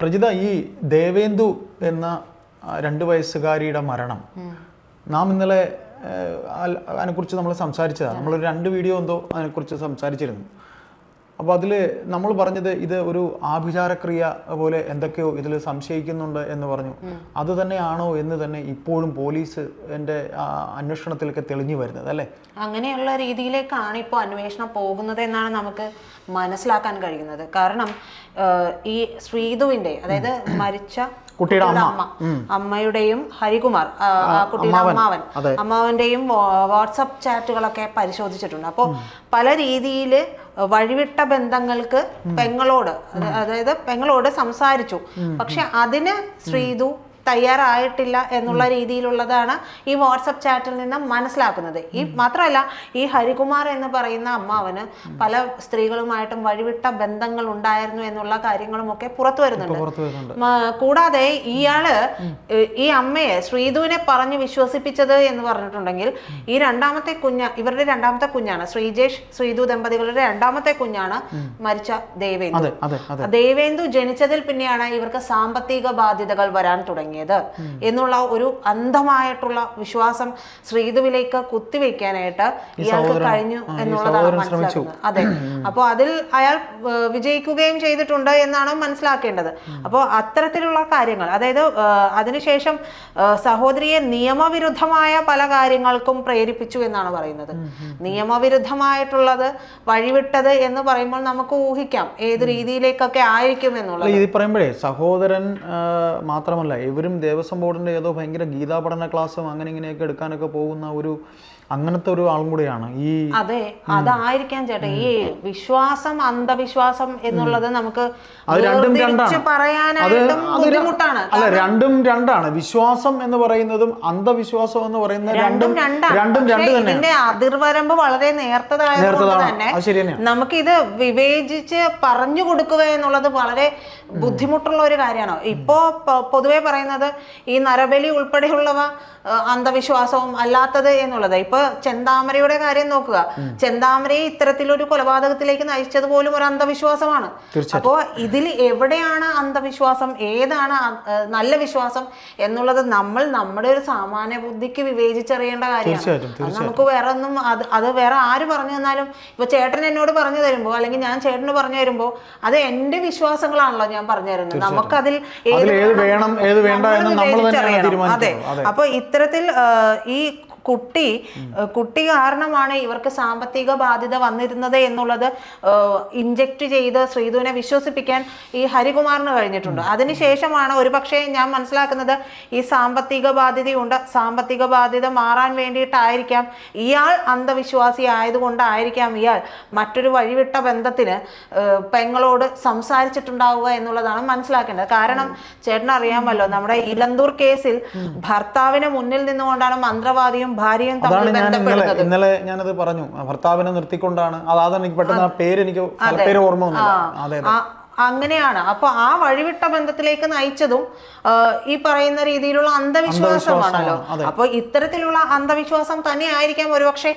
പ്രജിത ഈ ദേവേന്ദു എന്ന രണ്ട് വയസ്സുകാരിയുടെ മരണം. നാം ഇന്നലെ അതിനെക്കുറിച്ച് നമ്മൾ സംസാരിച്ചതാണ്. നമ്മളൊരു രണ്ട് വീഡിയോ എന്തോ അതിനെക്കുറിച്ച് സംസാരിച്ചിരുന്നു. അപ്പോൾ അതിൽ നമ്മൾ പറഞ്ഞത് ഇത് ഒരു ആഭിചാരക്രിയ പോലെ എന്തൊക്കെയോ ഇതിൽ സംശയിക്കുന്നുണ്ട് എന്ന് പറഞ്ഞു. അത് തന്നെയാണോ എന്ന് തന്നെ ഇപ്പോഴും പോലീസ് എന്റെ അന്വേഷണത്തിലൊക്കെ തെളിഞ്ഞു വരുന്നത് അല്ലേ? അങ്ങനെയുള്ള രീതിയിലേക്കാണ് ഇപ്പോൾ അന്വേഷണം പോകുന്നത് എന്നാണ് നമുക്ക് മനസ്സിലാക്കാൻ കഴിയുന്നത്. കാരണം ഈ ശ്രീതുവിന്റെ അതായത് മരിച്ച കുട്ടിയുടെ അമ്മ. അമ്മയുടെയും ഹരികുമാർ കുട്ടിയുടെ അമ്മാവൻ. അമ്മാവന്റെയും വാട്സപ്പ് ചാറ്റുകളൊക്കെ പരിശോധിച്ചിട്ടുണ്ട്. അപ്പോൾ പല രീതിയിൽ വഴിവിട്ട ബന്ധങ്ങൾക്ക് പെങ്ങളോട് അതായത് പെങ്ങളോട് സംസാരിച്ചു. പക്ഷെ അതിന് ശ്രീതു തയ്യാറായിട്ടില്ല എന്നുള്ള രീതിയിലുള്ളതാണ് ഈ വാട്സപ്പ് ചാറ്റിൽ നിന്ന് മനസ്സിലാക്കുന്നത്. ഈ മാത്രമല്ല ഈ ഹരികുമാർ എന്ന് പറയുന്ന അമ്മാവന് പല സ്ത്രീകളുമായിട്ടും വഴിവിട്ട ബന്ധങ്ങൾ ഉണ്ടായിരുന്നു എന്നുള്ള കാര്യങ്ങളും ഒക്കെ പുറത്തു വരുന്നുണ്ട്. കൂടാതെ ഇയാൾ ഈ അമ്മയെ ശ്രീധുവിനെ പറഞ്ഞ് വിശ്വസിപ്പിച്ചത് എന്ന് പറഞ്ഞിട്ടുണ്ടെങ്കിൽ ഈ രണ്ടാമത്തെ കുഞ്ഞ ഇവരുടെ രണ്ടാമത്തെ കുഞ്ഞാണ്. ശ്രീജേഷ് ശ്രീധു ദമ്പതികളുടെ രണ്ടാമത്തെ കുഞ്ഞാണ് മരിച്ച ദേവേന്ദു. ദേവേന്ദു ജനിച്ചതിൽ പിന്നെയാണ് ഇവർക്ക് സാമ്പത്തിക ബാധ്യതകൾ വരാൻ തുടങ്ങിയത്. എന്നുള്ള ഒരു അന്ധമായിട്ടുള്ള വിശ്വാസം ശ്രീധുവിലേക്ക് കുത്തിവെക്കാനായിട്ട് ഇയാൾക്ക് കഴിഞ്ഞു എന്നുള്ളതാണ് മനസ്സിലാക്കുന്നത്. അതെ. അപ്പോൾ അതിൽ അയാൾ വിജയിക്കുകയും ചെയ്തിട്ടുണ്ട് എന്നാണ് മനസ്സിലാക്കേണ്ടത്. അപ്പോൾ അത്തരത്തിലുള്ള കാര്യങ്ങൾ അതായത് അതിനുശേഷം സഹോദരിയെ നിയമവിരുദ്ധമായ പല കാര്യങ്ങൾക്കും പ്രേരിപ്പിച്ചു എന്നാണ് പറയുന്നത്. നിയമവിരുദ്ധമായിട്ടുള്ളത് വഴിവിട്ടത് എന്ന് പറയുമ്പോൾ നമുക്ക് ഊഹിക്കാം ഏത് രീതിയിലേക്കൊക്കെ ആയിരിക്കും എന്നുള്ളത്. ഇത് പറയുമ്പോഴേ സഹോദരൻ മാത്രമല്ല മാത്രമല്ല ഇവരും ദേവസ്വം ബോർഡിന്റെ ഏതോ ഭയങ്കര ഗീതാ പഠന ക്ലാസ്സും അങ്ങനെ ഇങ്ങനെയൊക്കെ എടുക്കാനൊക്കെ പോകുന്ന ഒരു അങ്ങനത്തെ ഒരു ആളും കൂടിയാണ്. ഈ അതെ അതായിരിക്കാം ചേട്ടാ. ഈ വിശ്വാസം അന്ധവിശ്വാസം എന്നുള്ളത് നമുക്ക് അത് രണ്ടും രണ്ടാണ്. അല്ല രണ്ടും രണ്ടാണ്. വിശ്വാസം എന്ന് പറയുന്നതും അന്ധവിശ്വാസം എന്ന് പറയുന്നത് രണ്ടും രണ്ടും രണ്ടാണ്. രണ്ടും ഇതിന്റെ അതിർവരമ്പ് വളരെ നേർത്തതായതുകൊണ്ട് നേർത്തതാണ്. തന്നെ ശരി നമുക്കിത് വിവേചിച്ച് പറഞ്ഞു കൊടുക്കുക എന്നുള്ളത് വളരെ ബുദ്ധിമുട്ടുള്ള ഒരു കാര്യമാണ്. ഇപ്പോ പൊതുവെ പൊതുവെ പറയുന്നത് ഈ നരബലി ഉൾപ്പെടെയുള്ളവ അന്ധവിശ്വാസവും അല്ലാത്തത് എന്നുള്ളത്. ഇപ്പൊ ചെന്താമരയുടെ കാര്യം നോക്കുക. ചെന്താമരയെ ഇത്തരത്തിലൊരു കൊലപാതകത്തിലേക്ക് നയിച്ചത് പോലും ഒരു അന്ധവിശ്വാസമാണ്. അപ്പോ ഇതിൽ എവിടെയാണ് അന്ധവിശ്വാസം? ഏതാണ് നല്ല വിശ്വാസം? എന്നുള്ളത് നമ്മൾ നമ്മുടെ ഒരു സാമാന്യ ബുദ്ധിക്ക് വിവേചിച്ചറിയേണ്ട കാര്യമാണ്. നമുക്ക് വേറെ ഒന്നും അത് അത് വേറെ ആര് പറഞ്ഞു തന്നാലും ഇപ്പൊ ചേട്ടൻ എന്നോട് പറഞ്ഞു തരുമ്പോ അല്ലെങ്കിൽ ഞാൻ ചേട്ടന് പറഞ്ഞു തരുമ്പോ അത് എന്റെ വിശ്വാസങ്ങളാണല്ലോ ഞാൻ പറഞ്ഞു തരുന്നത്. നമുക്കതിൽ ഏത് വേണം, ഏത് വേണ്ട നമ്മൾ. അതെ. അപ്പൊ ഇത്തരത്തിൽ ഈ കുട്ടി കുട്ടി കാരണമാണ് ഇവർക്ക് സാമ്പത്തിക ബാധ്യത വന്നിരുന്നത് എന്നുള്ളത് ഇഞ്ചക്ട് ചെയ്ത് ശ്രീധുവിനെ വിശ്വസിപ്പിക്കാൻ ഈ ഹരികുമാറിന് കഴിഞ്ഞിട്ടുണ്ട്. അതിനുശേഷമാണ് ഒരുപക്ഷെ ഞാൻ മനസ്സിലാക്കുന്നത് ഈ സാമ്പത്തിക ബാധ്യതയുണ്ട്. സാമ്പത്തിക ബാധ്യത മാറാൻ വേണ്ടിയിട്ടായിരിക്കാം ഇയാൾ അന്ധവിശ്വാസി ആയതുകൊണ്ടായിരിക്കാം ഇയാൾ മറ്റൊരു വഴിവിട്ട ബന്ധത്തിന് പെങ്ങളോട് സംസാരിച്ചിട്ടുണ്ടാവുക എന്നുള്ളതാണ് മനസ്സിലാക്കേണ്ടത്. കാരണം ചേട്ടൻ അറിയാമല്ലോ നമ്മുടെ ഇലന്തൂർ കേസിൽ ഭർത്താവിന് മുന്നിൽ നിന്നുകൊണ്ടാണ് മന്ത്രവാദിയും ഭാര്യയും അതാണ് ഞാൻ ഇന്നലെ ഇന്നലെ ഞാനത് പറഞ്ഞു. ഭർത്താവിനെ നിർത്തിക്കൊണ്ടാണ്. അത് അതാണ് എനിക്ക് പെട്ടെന്ന് ആ പേര് എനിക്ക് പേര് ഓർമ്മ വന്നില്ല. അതെ അങ്ങനെയാണ്. അപ്പൊ ആ വഴിവിട്ട ബന്ധത്തിലേക്ക് നയിച്ചതും ഈ പറയുന്ന രീതിയിലുള്ള അന്ധവിശ്വാസമാണല്ലോ. അപ്പോൾ അപ്പൊ ഇത്തരത്തിലുള്ള അന്ധവിശ്വാസം തന്നെ ആയിരിക്കാം ഒരുപക്ഷെ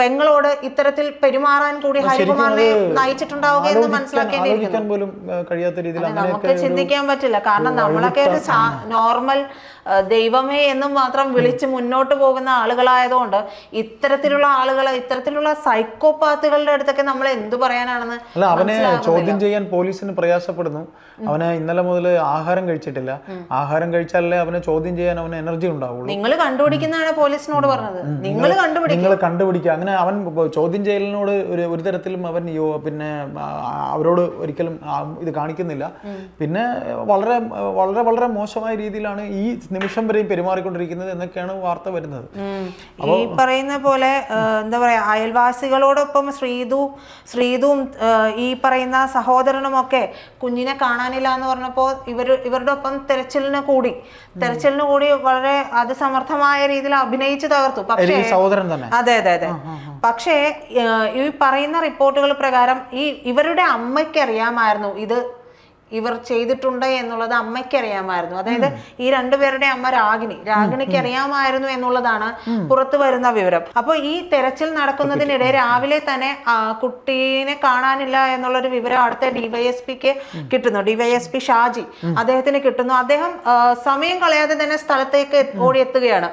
പെങ്ങളോട് ഇത്തരത്തിൽ പെരുമാറാൻ കൂടി ഹരികുമാറിനെ നയിച്ചിട്ടുണ്ടാവുക എന്ന് മനസ്സിലാക്കേണ്ടി മനസ്സിലാക്കേണ്ടിയിരിക്കുന്നു നമുക്ക് ചിന്തിക്കാൻ പറ്റില്ല. കാരണം നമ്മളൊക്കെ ഒരു നോർമൽ ദൈവമേ എന്നും മാത്രം വിളിച്ച് മുന്നോട്ട് പോകുന്ന ആളുകളായതുകൊണ്ട് ഇത്തരത്തിലുള്ള ആളുകൾ ഇത്തരത്തിലുള്ള സൈക്കോപാത്തുകളുടെ അടുത്തൊക്കെ നമ്മൾ എന്തു പറയാനാണെന്ന് ചോദ്യം ചെയ്യാൻ പോലീസിന് പ്രയാസപ്പെടുന്നു. അവനെ ഇന്നലെ മുതൽ ആഹാരം കഴിച്ചിട്ടില്ല. ആഹാരം കഴിച്ചാലേ അവനെ ചോദ്യം ചെയ്യാൻ അവന് എനർജി ഉണ്ടാവുള്ളൂ. നിങ്ങൾ കണ്ടുപിടിക്കുന്നതാണ് പോലീസിനോട് പറഞ്ഞത്. നിങ്ങൾ നിങ്ങൾ കണ്ടുപിടിക്കുക. അങ്ങനെ അവൻ ചോദ്യം ചെയ്യലിനോട് ഒരു ഒരു തരത്തിലും അവൻ പിന്നെ അവരോട് ഒരിക്കലും ഇത് കാണിക്കുന്നില്ല. പിന്നെ വളരെ വളരെ വളരെ മോശമായ രീതിയിലാണ് ഈ നിമിഷം വരെയും പെരുമാറിക്കൊണ്ടിരിക്കുന്നത് എന്നൊക്കെയാണ് വാർത്ത വരുന്നത്. ഈ പറയുന്ന പോലെ എന്താ പറയാ അയൽവാസികളോടൊപ്പം ശ്രീതു ശ്രീതും ഈ പറയുന്ന സഹോദരനും ഒക്കെ കുഞ്ഞിനെ കാണാനില്ല എന്ന് പറഞ്ഞപ്പോൾ ഇവർ ഇവരുടെ ഒപ്പം തെരച്ചിലിന് കൂടി. തെരച്ചിലിന് കൂടി വളരെ അത് സമർത്ഥമായ രീതിയിൽ അഭിനയിച്ചു തകർത്തു. പക്ഷേ സഹോദരൻ തന്നെ. അതെ അതെ അതെ. പക്ഷേ ഈ പറയുന്ന റിപ്പോർട്ടുകൾ പ്രകാരം ഈ ഇവരുടെ അമ്മയ്ക്ക് അറിയാമായിരുന്നു ഇത് ഇവർ ചെയ്തിട്ടുണ്ട് എന്നുള്ളത് അമ്മയ്ക്കറിയാമായിരുന്നു. അതായത് ഈ രണ്ടുപേരുടെ അമ്മ രാഗിണി. രാഗിണിക്ക് അറിയാമായിരുന്നു എന്നുള്ളതാണ് പുറത്തു വരുന്ന വിവരം. അപ്പോൾ ഈ തെരച്ചിൽ നടക്കുന്നതിനിടെ രാവിലെ തന്നെ കുട്ടീനെ കാണാനില്ല എന്നുള്ളൊരു വിവരം അടുത്ത ഡിവൈഎസ്പിക്ക് കിട്ടുന്നു. ഡിവൈഎസ്പി ഷാജി അദ്ദേഹത്തിന് കിട്ടുന്നു. അദ്ദേഹം സമയം കളയാതെ തന്നെ സ്ഥലത്തേക്ക് ഓടിയെത്തുകയാണ്.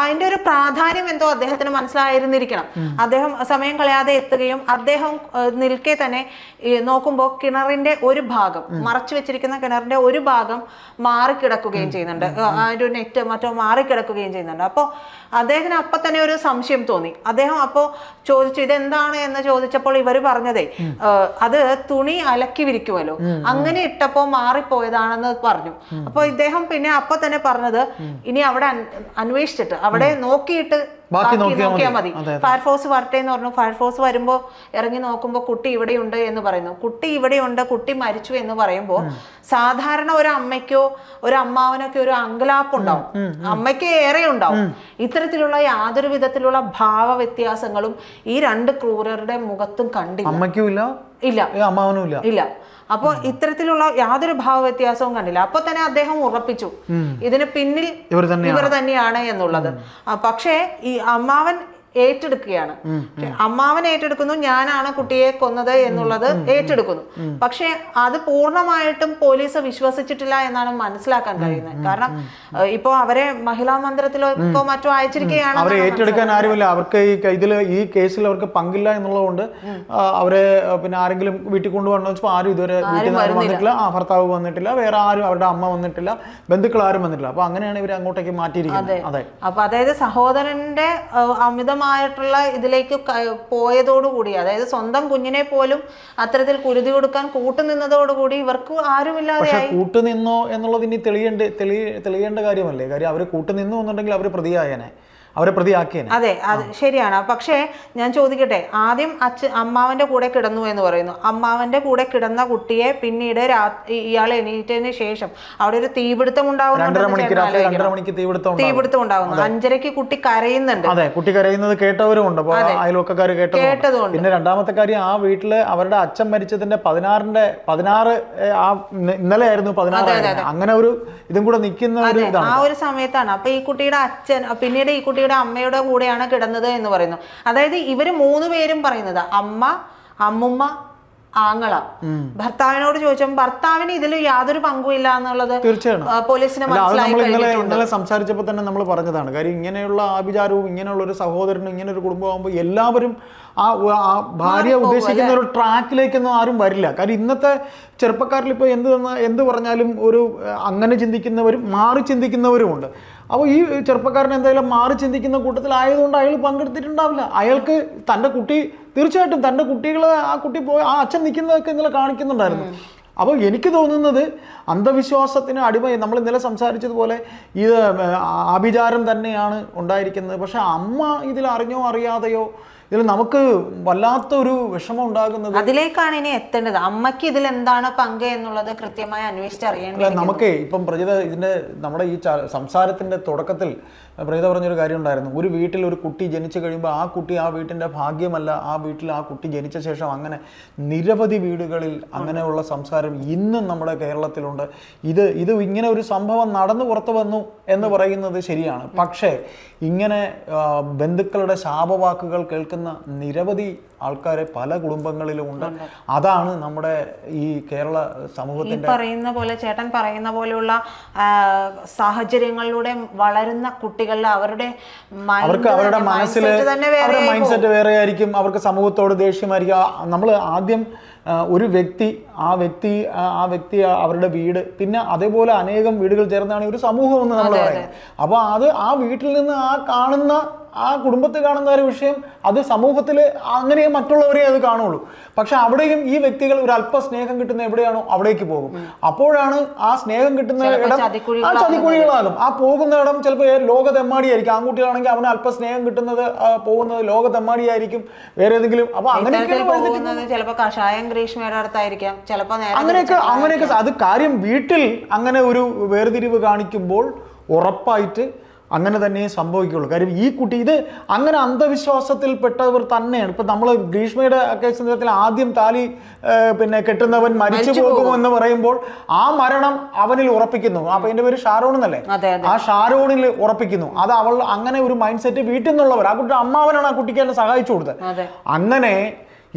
അതിന്റെ ഒരു പ്രാധാന്യം എന്തോ അദ്ദേഹത്തിന് മനസ്സിലായിരുന്നിരിക്കണം. അദ്ദേഹം സമയം കളയാതെ എത്തുകയും അദ്ദേഹം നിൽക്കെ തന്നെ നോക്കുമ്പോൾ കിണറിന്റെ ഒരു ഭാഗം മറച്ചു വെച്ചിരിക്കുന്ന കിണറിന്റെ ഒരു ഭാഗം മാറിക്കിടക്കുകയും ചെയ്യുന്നുണ്ട്. ആ, ഒരു നെറ്റ് മറ്റോ മാറിക്കിടക്കുകയും ചെയ്യുന്നുണ്ട്. അപ്പോൾ അദ്ദേഹത്തിന് അപ്പൊ തന്നെ ഒരു സംശയം തോന്നി. അദ്ദേഹം അപ്പോൾ ചോദിച്ചു ഇതെന്താണ്? എന്ന് ചോദിച്ചപ്പോൾ ഇവർ പറഞ്ഞതേ അത് തുണി അലക്കി വിരിക്കുമല്ലോ അങ്ങനെ ഇട്ടപ്പോ മാറിപ്പോയതാണെന്ന് പറഞ്ഞു. അപ്പോൾ ഇദ്ദേഹം പിന്നെ അപ്പൊ തന്നെ പറഞ്ഞത് ഇനി അവിടെ അന്വേഷിച്ചിട്ട് അവിടെ നോക്കിയിട്ട് ബാക്കി നോക്കിയാൽ മതി. ഫയർഫോഴ്സ് വരട്ടെ എന്ന് പറഞ്ഞു. ഫയർഫോഴ്സ് വരുമ്പോ ഇറങ്ങി നോക്കുമ്പോ കുട്ടി ഇവിടെയുണ്ട് എന്ന് പറയുന്നു. കുട്ടി ഇവിടെയുണ്ട് കുട്ടി മരിച്ചു എന്ന് പറയുമ്പോൾ സാധാരണ ഒരു അമ്മയ്ക്കോ ഒരു അമ്മാവനൊക്കെ ഒരു അങ്കലാപ്പ് ഉണ്ടാവും അമ്മയ്ക്ക് ഏറെ ഉണ്ടാവും ഇത്തരത്തിലുള്ള യാതൊരു വിധത്തിലുള്ള ഭാവ വ്യത്യാസങ്ങളും ഈ രണ്ട് ക്രൂരരുടെ മുഖത്തും കണ്ടില്ല. അമ്മയ്ക്കും ഇല്ല ഇല്ല. അമ്മാവനും ഇല്ല. ഇല്ല. അപ്പോൾ ഇത്തരത്തിലുള്ള യാതൊരു ഭാവ വ്യത്യാസവും കണ്ടില്ല. അപ്പൊ തന്നെ അദ്ദേഹം ഉറപ്പിച്ചു. ഇതിന് പിന്നിൽ ഇവർ തന്നെയാണ്. എന്നുള്ളത്. പക്ഷേ ഈ അമ്മാവൻ ഏറ്റെടുക്കുകയാണ്. അമ്മാവൻ ഏറ്റെടുക്കുന്നു ഞാനാണ് കുട്ടിയെ കൊന്നത് എന്നുള്ളത് ഏറ്റെടുക്കുന്നു. പക്ഷെ അത് പൂർണമായിട്ടും പോലീസ് വിശ്വസിച്ചിട്ടില്ല എന്നാണ് മനസ്സിലാക്കാൻ കഴിയുന്നത്. കാരണം ഇപ്പോ അവരെ മഹിളാ മന്ദിരത്തിലോ ഇപ്പോ മറ്റോ അയച്ചിരിക്കുകയാണ് അവരെ ഏറ്റെടുക്കാൻ ആരുമില്ല. അവർക്ക് ഈ ഇതിൽ ഈ കേസിൽ അവർക്ക് പങ്കില്ല എന്നുള്ളതുകൊണ്ട് അവരെ പിന്നെ ആരെങ്കിലും വീട്ടിൽ കൊണ്ടുവന്നു വെച്ചപ്പോൾ ആരും ഇതുവരെ വീട്ടിൽ നിന്ന് വന്നിട്ടില്ല. ആ ഭർത്താവ് വന്നിട്ടില്ല. വേറെ ആരും അവരുടെ അമ്മ വന്നിട്ടില്ല. ബന്ധുക്കൾ ആരും വന്നിട്ടില്ല. അപ്പൊ അങ്ങനെയാണ് ഇവർ അങ്ങോട്ടേക്ക് മാറ്റിയിരിക്കുന്നത്. അതെ. അപ്പൊ അതായത് സഹോദരന്റെ ഏഹ്, അമിതമായിട്ടുള്ള ഇതിലേക്ക് പോയതോടുകൂടി അതായത് സ്വന്തം കുഞ്ഞിനെ പോലും അത്തരത്തിൽ കുരുതി കൊടുക്കാൻ കൂട്ടുനിന്നതോടുകൂടി ഇവർക്ക് ആരുമില്ലാതെ കൂട്ടുനിന്നോ എന്നുള്ളത് ഇനി തെളിയേണ്ട തെളിയേണ്ട കാര്യമല്ലേ? കാര്യം അവർ കൂട്ടുനിന്നു എന്നുണ്ടെങ്കിൽ അവർ പ്രതിയായേനെ. അവരെ പ്രതിയാക്കിയേനെ. അതെ അത് ശരിയാണ്. പക്ഷേ ഞാൻ ചോദിക്കട്ടെ ആദ്യം അച്ഛ അമ്മാവന്റെ കൂടെ കിടന്നു എന്ന് പറയുന്നു. അമ്മാവന്റെ കൂടെ കിടന്ന കുട്ടിയെ പിന്നീട് ഇയാൾ എണീറ്റതിന് ശേഷം അവിടെ ഒരു തീപിടുത്തം ഉണ്ടാവും. തീപിടുത്തം ഉണ്ടാവുന്നു. അഞ്ചരയ്ക്ക് കുട്ടി കരയുന്നുണ്ട്. അതെ കുട്ടി കരയുന്നത് കേട്ടവരും ഉണ്ട്. അപ്പൊ അയൽവക്കക്കാർ കേട്ടതും കേട്ടതുകൊണ്ട് പിന്നെ രണ്ടാമത്തെ കാര്യം ആ വീട്ടിൽ അവരുടെ അച്ഛൻ മരിച്ചതിന്റെ പതിനാറിന്റെ പതിനാറ് ആ ഇന്ന- ഇന്നലെ ആയിരുന്നു പതിനാറ് അങ്ങനെ ഒരു ഇതും കൂടെ നിൽക്കുന്ന ഒരു ഇതാണ്. ആ ഒരു സമയത്താണ്. അപ്പൊ ഈ കുട്ടിയുടെ അച്ഛൻ പിന്നീട് ഈ കുട്ടിയുടെ അമ്മയുടെ കൂടെയാണ് കിടന്നത് എന്ന് പറയുന്നു. അതായത് ഇവർ മൂന്ന് പേരും പറയുന്നത് അമ്മ അമ്മുമ്മ ആങ്ങള. ഭർത്താവിനോട് ചോദിച്ചപ്പോൾ ഭർത്താവിന് ഇതിൽ യാതൊരു പങ്കുമില്ല എന്നുള്ളത് തീർച്ചയായും സംസാരിച്ചപ്പോ പോലീസിന് ഇന്നലെ കഴിഞ്ഞിട്ടുണ്ട്. ഇന്നലെ സംസാരിച്ചപ്പോൾ തന്നെ നമ്മൾ പറഞ്ഞതാണ്. കാര്യം ഇങ്ങനെയുള്ള ആഭിചാരവും ഇങ്ങനെയുള്ള ഒരു സഹോദരനും ഇങ്ങനെ ഒരു കുടുംബമാകുമ്പോൾ എല്ലാവരും ആ ഭാര്യ ഉദ്ദേശിക്കുന്ന ഒരു ട്രാക്കിലേക്കൊന്നും ആരും വരില്ല. കാര്യം ഇന്നത്തെ ചെറുപ്പക്കാരിൽ ഇപ്പോൾ എന്ത് തന്ന എന്ത് പറഞ്ഞാലും ഒരു അങ്ങനെ ചിന്തിക്കുന്നവരും മാറി ചിന്തിക്കുന്നവരും ഉണ്ട്. അപ്പോൾ ഈ ചെറുപ്പക്കാരൻ എന്തായാലും മാറി ചിന്തിക്കുന്ന കൂട്ടത്തിൽ ആയതുകൊണ്ട് അയാൾ പങ്കെടുത്തിട്ടുണ്ടാവില്ല. അയാൾക്ക് തന്റെ കുട്ടി തീർച്ചയായിട്ടും തന്റെ കുട്ടികളെ ആ കുട്ടി പോയി ആ അച്ഛൻ നിൽക്കുന്നതൊക്കെ ഇന്നലെ കാണിക്കുന്നുണ്ടായിരുന്നു. അപ്പോൾ എനിക്ക് തോന്നുന്നത് അന്ധവിശ്വാസത്തിന് അടിമയായി നമ്മൾ ഇന്നലെ സംസാരിച്ചതുപോലെ ഇത് ആഭിചാരം തന്നെയാണ് ഉണ്ടായിരിക്കുന്നത്. പക്ഷേ അമ്മ ഇതിൽ അറിഞ്ഞോ അറിയാതെയോ ഇതിൽ നമുക്ക് വല്ലാത്തൊരു വിഷമം ഉണ്ടാകുന്നത് അതിലേക്കാണ് ഇനി എത്തേണ്ടത്. അമ്മയ്ക്ക് ഇതിൽ എന്താണ് പങ്ക് എന്നുള്ളത് കൃത്യമായി അന്വേഷിച്ചറിയേണ്ടത് നമുക്ക് ഇപ്പം പ്രജിത ഇതിന്റെ നമ്മുടെ ഈ സംസാരത്തിന്റെ തുടക്കത്തിൽ പ്രജിത പറഞ്ഞൊരു കാര്യം ഉണ്ടായിരുന്നു ഒരു വീട്ടിൽ ഒരു കുട്ടി ജനിച്ചു കഴിയുമ്പോൾ ആ കുട്ടി ആ വീട്ടിന്റെ ഭാഗ്യമല്ല ആ വീട്ടിൽ ആ കുട്ടി ജനിച്ച ശേഷം അങ്ങനെ നിരവധി വീടുകളിൽ അങ്ങനെയുള്ള സംസാരം ഇന്നും നമ്മുടെ കേരളത്തിലുണ്ട്. ഇത് ഇത് ഇങ്ങനെ ഒരു സംഭവം നടന്നു പുറത്തു വന്നു എന്ന് പറയുന്നത് ശരിയാണ്. പക്ഷേ ഇങ്ങനെ ബന്ധുക്കളുടെ ശാപവാക്കുകൾ കേൾക്കുന്ന നിരവധി ആൾക്കാരെ പല കുടുംബങ്ങളിലും ഉണ്ട്. അതാണ് നമ്മുടെ ഈ കേരള സമൂഹത്തിൽ സമൂഹത്തിന്റെ പറയുന്ന പോലെ ചേട്ടൻ പറയുന്ന പോലെയുള്ള സാഹചര്യങ്ങളിലൂടെ വളരുന്ന കുട്ടികളിൽ അവരുടെ അവർക്ക് അവരുടെ മനസ്സിൽ അവരുടെ മൈൻഡ് സെറ്റ് വേറെ ആയിരിക്കും അവർക്ക് സമൂഹത്തോട് ദേഷ്യമായിരിക്കും. നമ്മൾ ആദ്യം ഒരു വ്യക്തി ആ വ്യക്തി ആ വ്യക്തി അവരുടെ വീട് പിന്നെ അതേപോലെ അനേകം വീടുകൾ ചേർന്നാണ് ഒരു സമൂഹം എന്ന് നമ്മൾ പറയുന്നത്. അപ്പോൾ അത് ആ വീട്ടിൽ നിന്ന് ആ കാണുന്ന ആ കുടുംബത്തിൽ കാണുന്ന ഒരു വിഷയം അത് സമൂഹത്തിൽ അങ്ങനെ മറ്റുള്ളവരെ അത് കാണുള്ളൂ. പക്ഷെ അവിടെയും ഈ വ്യക്തികൾ ഒരു അല്പ സ്നേഹം കിട്ടുന്ന എവിടെയാണോ അവിടേക്ക് പോകും. അപ്പോഴാണ് ആ സ്നേഹം കിട്ടുന്ന ഇടം ആ. ചതിക്കുഴികളാകും ആ പോകുന്ന ഇടം ചിലപ്പോൾ ലോകതെമ്മാടിയായിരിക്കും. ആൺകുട്ടികളാണെങ്കിൽ അവന് അല്പ സ്നേഹം കിട്ടുന്നത് പോകുന്നത് ലോകതെമ്മാടിയായിരിക്കും. വേറെ ഏതെങ്കിലും അപ്പൊ അങ്ങനെ ചിലപ്പോൾ കഷായം ഗ്രീഷ്മയുടെ അടുത്തായിരിക്കാം ചിലപ്പോ നേരെ അങ്ങനെയൊക്കെ അങ്ങനെയൊക്കെ അത് കാര്യം വീട്ടിൽ അങ്ങനെ ഒരു വേർതിരിവ് കാണിക്കുമ്പോൾ ഉറപ്പായിട്ട് അങ്ങനെ തന്നെ സംഭവിക്കുള്ളൂ കാര്യം ഈ കുട്ടി ഇത് അങ്ങനെ അന്ധവിശ്വാസത്തിൽപ്പെട്ടവർ തന്നെയാണ്. ഇപ്പം നമ്മൾ ഗ്രീഷ്മയുടെ ഒക്കെ സന്ദർഭത്തിൽ ആദ്യം താലി പിന്നെ കെട്ടുന്നവൻ മരിച്ചു പോകും. എന്ന് പറയുമ്പോൾ ആ മരണം അവനിൽ ഉറപ്പിക്കുന്നു. അപ്പൊ എന്റെ പേര് ഷാരോൺ എന്നല്ലേ? ആ ഷാരോണിൽ ഉറപ്പിക്കുന്നു. അത് അവൾ അങ്ങനെ ഒരു മൈൻഡ് സെറ്റ് വീട്ടിൽ നിന്നുള്ളവർ ആ കുട്ടി അമ്മാവനാണ് ആ കുട്ടിക്ക് എന്നെ സഹായിച്ചു കൊടുത്തത്. അങ്ങനെ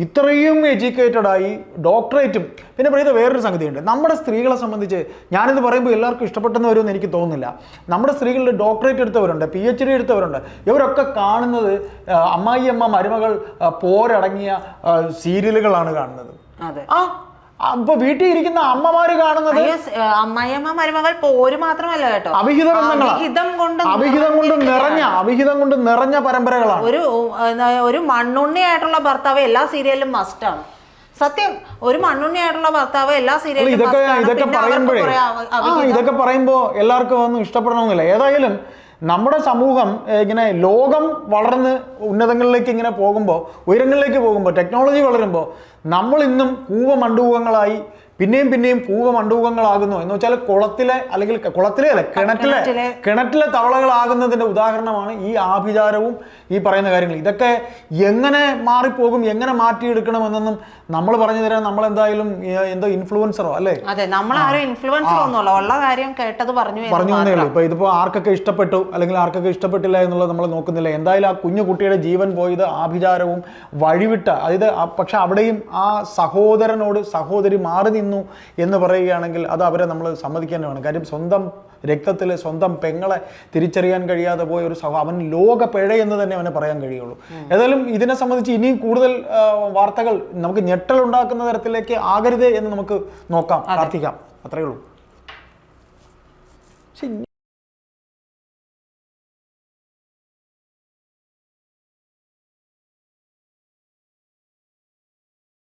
ഇത്രയും എഡ്യൂക്കേറ്റഡ് ആയി ഡോക്ടറേറ്റും പിന്നെ പറയുന്നത് വേറൊരു സംഗതിയുണ്ട്. നമ്മുടെ സ്ത്രീകളെ സംബന്ധിച്ച് ഞാനിത് പറയുമ്പോൾ എല്ലാവർക്കും ഇഷ്ടപ്പെട്ടെന്ന് വരുമെന്ന് എനിക്ക് തോന്നുന്നില്ല. നമ്മുടെ സ്ത്രീകളിൽ ഡോക്ടറേറ്റ് എടുത്തവരുണ്ട് പി എച്ച് ഡി എടുത്തവരുണ്ട്. ഇവരൊക്കെ കാണുന്നത് അമ്മായി അമ്മ മരുമകൾ പോരടങ്ങിയ സീരിയലുകളാണ് കാണുന്നത്. ആ അപ്പൊ വീട്ടിൽ ഇരിക്കുന്ന അമ്മമാര് കാണുന്നത് അമ്മായിയമ്മ മരുമകൾ പോര് മാത്രമല്ല കേട്ടോ. അഭിഹിതം കൊണ്ട് അഭിഹിതം കൊണ്ട് നിറഞ്ഞ അഭിഹിതം കൊണ്ട് നിറഞ്ഞ പരമ്പരകളാണ്. ഒരു ഒരു മണ്ണുണ്ണിയായിട്ടുള്ള ഭർത്താവ് എല്ലാ സീരിയലിലും മസ്റ്റാണ് സത്യം ഒരു മണ്ണുണ്ണിയായിട്ടുള്ള ഭർത്താവ് എല്ലാ സീരിയലിലും ഇതൊക്കെ. ഇതൊക്കെ പറയുമ്പോഴേ ഇതൊക്കെ പറയുമ്പോ എല്ലാവർക്കും ഒന്നും ഇഷ്ടപ്പെടണമെന്നില്ല. ഏതായാലും നമ്മുടെ സമൂഹം ഇങ്ങനെ ലോകം വളർന്ന് ഉന്നതങ്ങളിലേക്ക് ഇങ്ങനെ പോകുമ്പോൾ ഉയരങ്ങളിലേക്ക് പോകുമ്പോൾ ടെക്നോളജി വളരുമ്പോൾ നമ്മൾ ഇന്നും കൂവ മണ്ടൂകങ്ങളായി പിന്നെയും പിന്നെയും കൂവ മണ്ടൂകങ്ങളാകുന്നു എന്ന് വെച്ചാൽ കുളത്തിലെ അല്ലെങ്കിൽ കുളത്തിലെ അല്ല കിണറ്റിലെ കിണറ്റിലെ. തവളകളാകുന്നതിന്റെ ഉദാഹരണമാണ് ഈ ആഭിചാരവും ഈ പറയുന്ന കാര്യങ്ങൾ. ഇതൊക്കെ എങ്ങനെ മാറിപ്പോകും എങ്ങനെ മാറ്റിയെടുക്കണം എന്നൊന്നും നമ്മൾ പറഞ്ഞു തരാൻ നമ്മൾ എന്തായാലും എന്തോ ഇൻഫ്ലുവൻസറോ അല്ലേ? അതെ നമ്മൾ ആരും ഇൻഫ്ലുവൻസറോ ഒന്നുമല്ല ഉള്ള കാര്യം കേട്ടത് പറഞ്ഞു പറഞ്ഞു ഉള്ളൂ. ഇപ്പൊ ഇതിപ്പോ ആർക്കൊക്കെ ഇഷ്ടപ്പെട്ടു അല്ലെങ്കിൽ ആർക്കൊക്കെ ഇഷ്ടപ്പെട്ടില്ല എന്നുള്ളത് നമ്മൾ നോക്കുന്നില്ല. എന്തായാലും ആ കുഞ്ഞു കുട്ടിയുടെ ജീവൻ പോയത് ആഭിചാരവും വഴിവിട്ട അതായത് പക്ഷെ അവിടെയും ആ സഹോദരനോട് സഹോദരി മാറി നിന്നു എന്ന് പറയുകയാണെങ്കിൽ അത് അവരെ നമ്മൾ സമ്മതിക്കേണ്ടതാണ് കാര്യം സ്വന്തം രക്തത്തിൽ സ്വന്തം പെങ്ങളെ തിരിച്ചറിയാൻ കഴിയാതെ പോയ ഒരു സഹ അവൻ ലോക പിഴയെന്ന് തന്നെ അവന് പറയാൻ കഴിയുള്ളൂ. ഏതായാലും ഇതിനെ സംബന്ധിച്ച് ഇനിയും കൂടുതൽ വാർത്തകൾ നമുക്ക് ഞെട്ടലുണ്ടാക്കുന്ന തരത്തിലേക്ക് ആകരുത് എന്ന് നമുക്ക് നോക്കാം പ്രാർത്ഥിക്കാം. അത്രയേ ഉള്ളൂ.